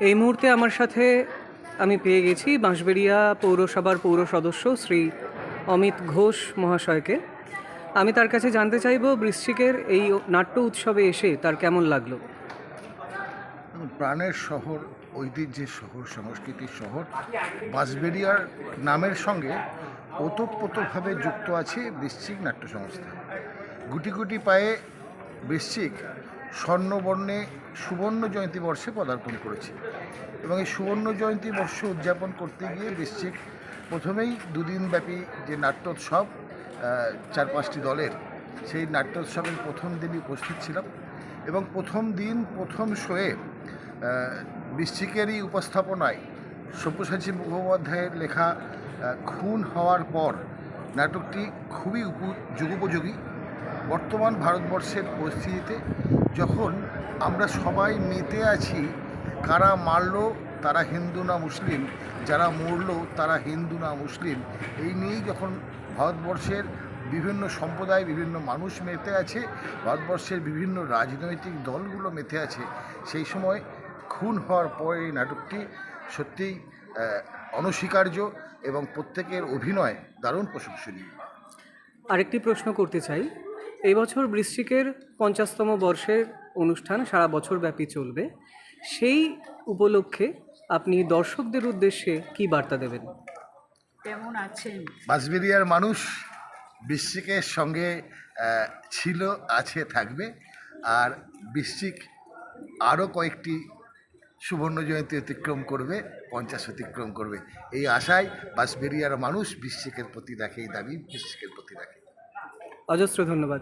এই মুহূর্তে আমার সাথে আমি পেয়ে গেছি বাঁশবেড়িয়া পৌরসভার পৌর সদস্য শ্রী অমিত ঘোষ মহাশয়কে। আমি তার কাছে জানতে চাইব বৃশ্চিকের এই নাট্য উৎসবে এসে তার কেমন লাগল? প্রাণের শহর, ঐতিহ্যের শহর, সংস্কৃতির শহর, বাঁশবেড়িয়ার নামের সঙ্গে ওতপ্রোতভাবে যুক্ত আছে বৃশ্চিক নাট্য সংস্থা। গুটি গুটি পায়ে বৃশ্চিক স্বর্ণবর্ণে সুবর্ণ জয়ন্তী বর্ষে পদার্পণ করেছে এবং এই সুবর্ণ জয়ন্তী বর্ষ উদযাপন করতে গিয়ে বৃশ্চিক প্রথমেই দুদিনব্যাপী যে নাট্যোৎসব চার পাঁচটি দলের সেই নাট্যোৎসবের প্রথম দিনই উপস্থিত ছিলাম এবং প্রথম দিন প্রথম শোয়ে আহ, বৃশ্চিকেরই উপস্থাপনায় সব্যসাচী মুখোপাধ্যায়ের লেখা খুন হওয়ার পর নাটকটি খুবই যুগোপযোগী। বর্তমান ভারতবর্ষের পরিস্থিতিতে যখন আমরা সবাই মেতে আছি, কারা মারলো তারা হিন্দু না মুসলিম, যারা মরল তারা হিন্দু না মুসলিম। এই নিয়েই যখন ভারতবর্ষের বিভিন্ন সম্প্রদায়, বিভিন্ন মানুষ মেতে আছে, ভারতবর্ষের বিভিন্ন রাজনৈতিক দলগুলো মেতে আছে, সেই সময় খুন হওয়ার পর এই নাটকটি সত্যিই অনস্বীকার্য এবং প্রত্যেকের অভিনয় দারুণ প্রশংসনীয়। আরেকটি প্রশ্ন করতে চাই। এই বছর বৃশ্চিকের পঞ্চাশতম বর্ষের অনুষ্ঠান সারা বছর ব্যাপী চলবে। সেই উপলক্ষে আপনি দর্শকদের উদ্দেশ্যে কি বার্তা দেবেন? কেমন আছেন? বাঁশবেরিয়ার মানুষ বৃশ্চিকের সঙ্গে ছিল আছে থাকবে। আর বৃশ্চিক আরও কয়েকটি সুবর্ণ জয়ন্তী অতিক্রম করবে পঞ্চাশ অতিক্রম করবে। এই আশায় বাঁশবেরিয়ার মানুষ বৃশ্চিকের প্রতি রাখে এই দাবি বৃশ্চিকের প্রতি রাখে অজস্র ধন্যবাদ